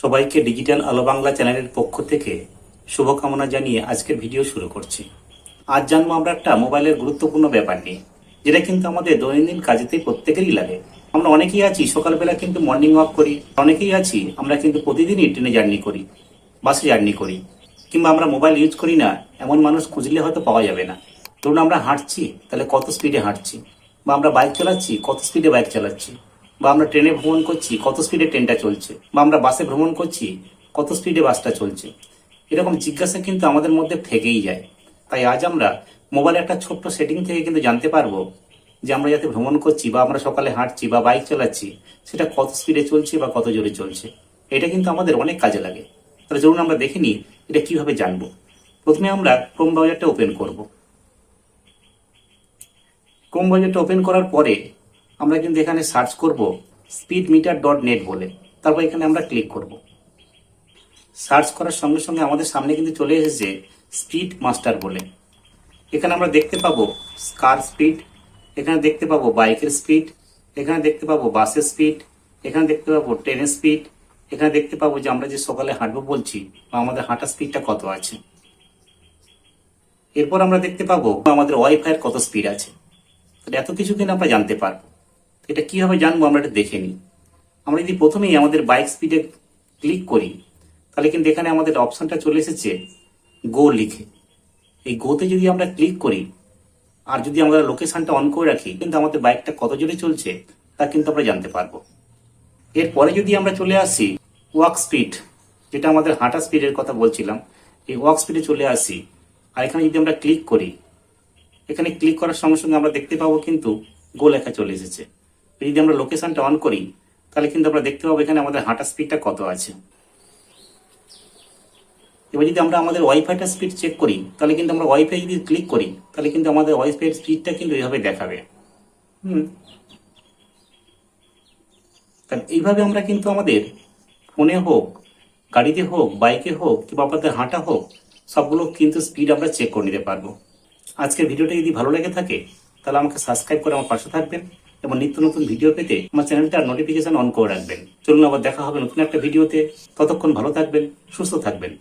সবাইকে ডিজিটাল আলো বাংলা চ্যানেলের পক্ষ থেকে শুভকামনা জানিয়ে আজকের ভিডিও শুরু করছি। আজ জানব আমরা একটা মোবাইলের গুরুত্বপূর্ণ ব্যাপার নিয়ে, যেটা কিন্তু আমাদের দৈনন্দিন কাজেতেই প্রত্যেকেরই লাগে। আমরা অনেকেই আছি, সকালবেলা কিন্তু মর্নিং ওয়াক করি, অনেকেই আছি, আমরা কিন্তু প্রতিদিনই ট্রেনে জার্নি করি বাসে জার্নি করি, কিংবা আমরা মোবাইল ইউজ করি না, এমন মানুষ খুঁজলে হয়তো পাওয়া যাবে না। ধরুন আমরা হাঁটছি, তাহলে কত স্পিডে হাঁটছি? বা আমরা বাইক চালাচ্ছি, কত স্পিডে বাইক চালাচ্ছি? বা আমরা ট্রেনে ভ্রমণ করছি, কত স্পিডে ট্রেনটা চলছে, বা আমরা বাসে ভ্রমণ করছি, কত স্পিডে বাসটা চলছে। এরকম জিজ্ঞাসা কিন্তু আমাদের মধ্যে থেকেই যায়। তাই আজ আমরা মোবাইলে একটা ছোট্ট সেটিং থেকে কিন্তু জানতে পারব যে আমরা যাতে ভ্রমণ করছি, বা আমরা সকালে হাঁটছি, বা বাইক চালাচ্ছি, সেটা কত স্পিডে চলছে, বা কত জোরে চলছে। এটা কিন্তু আমাদের অনেক কাজে লাগে। তাহলে চলুন আমরা দেখে নিই এটা কীভাবে জানব। প্রথমে আমরা ক্রোম ব্রাউজারটা ওপেন করব। ক্রোম ব্রাউজারটা ওপেন করার পরে আমরা কিন্তু এখানে সার্চ করব স্পিড মিটার ডট নেট বলে। তারপর এখানে আমরা ক্লিক করব। সার্চ করার সঙ্গে সঙ্গে আমাদের সামনে কিন্তু চলে এসেছে স্পিড মাস্টার বলে। এখানে আমরা দেখতে পাবো কার স্পিড এখানে দেখতে পাবো বাইকের স্পিড এখানে দেখতে পাবো বাসের স্পিড এখানে দেখতে পাবো ট্রেনের স্পিড এখানে দেখতে পাবো যে আমরা যে সকালে হাঁটবো বলছি বা আমাদের হাঁটার স্পিডটা কত আছে। এরপর আমরা দেখতে পাবো আমাদের ওয়াইফাইয়ের কত স্পিড আছে। এত কিছু কিন্তু আমরা জানতে পারব। এটা কীভাবে জানব আমরা এটা দেখে নিই। আমরা যদি প্রথমেই আমাদের বাইক স্পিডে ক্লিক করি, তাহলে কিন্তু এখানে আমাদের অপশনটা চলে এসেছে গো লিখে। এই গোতে যদি আমরা ক্লিক করি, আর যদি আমরা লোকেশনটা অন করে রাখি, কিন্তু আমাদের বাইকটা কত জোরে চলছে, তা কিন্তু আমরা জানতে পারব। এরপরে যদি আমরা চলে আসি ওয়াক স্পিড যেটা আমাদের হাঁটা স্পিডের কথা বলছিলাম, এই ওয়াক স্পিডে চলে আসি, আর এখানে যদি আমরা ক্লিক করি, এখানে ক্লিক করার সঙ্গে সঙ্গে আমরা দেখতে পাবো কিন্তু গো লেখা চলে এসেছে। যদি আমরা লোকেশনটা অন করি, তাহলে কিন্তু আমরা দেখতে পাবো এখানে আমাদের হাঁটা স্পিডটা কত আছে। এবার যদি আমরা আমাদের ওয়াইফাইটা স্পিড চেক করি, তাহলে কিন্তু আমরা ওয়াইফাই যদি ক্লিক করি, তাহলে কিন্তু আমাদের ওয়াইফাই স্পিডটা কিন্তু এইভাবে দেখাবে। হুম। এইভাবে আমরা কিন্তু আমাদের ফোনে হোক, গাড়িতে হোক, বাইকে হোক, কিংবা আমাদের হাঁটা হোক, সবগুলো কিন্তু স্পিড আমরা চেক করে নিতে পারব। আজকের ভিডিওটা যদি ভালো লেগে থাকে, তাহলে আমাকে সাবস্ক্রাইব করে আমার পাশে থাকবেন। এবং নিত্য নতুন ভিডিও পেতে আমার চ্যানেলটার নোটিফিকেশন অন করে রাখবেন। চলুন আবার দেখা হবে নতুন একটা ভিডিওতে ততক্ষণ ভালো থাকবেন, সুস্থ থাকবেন।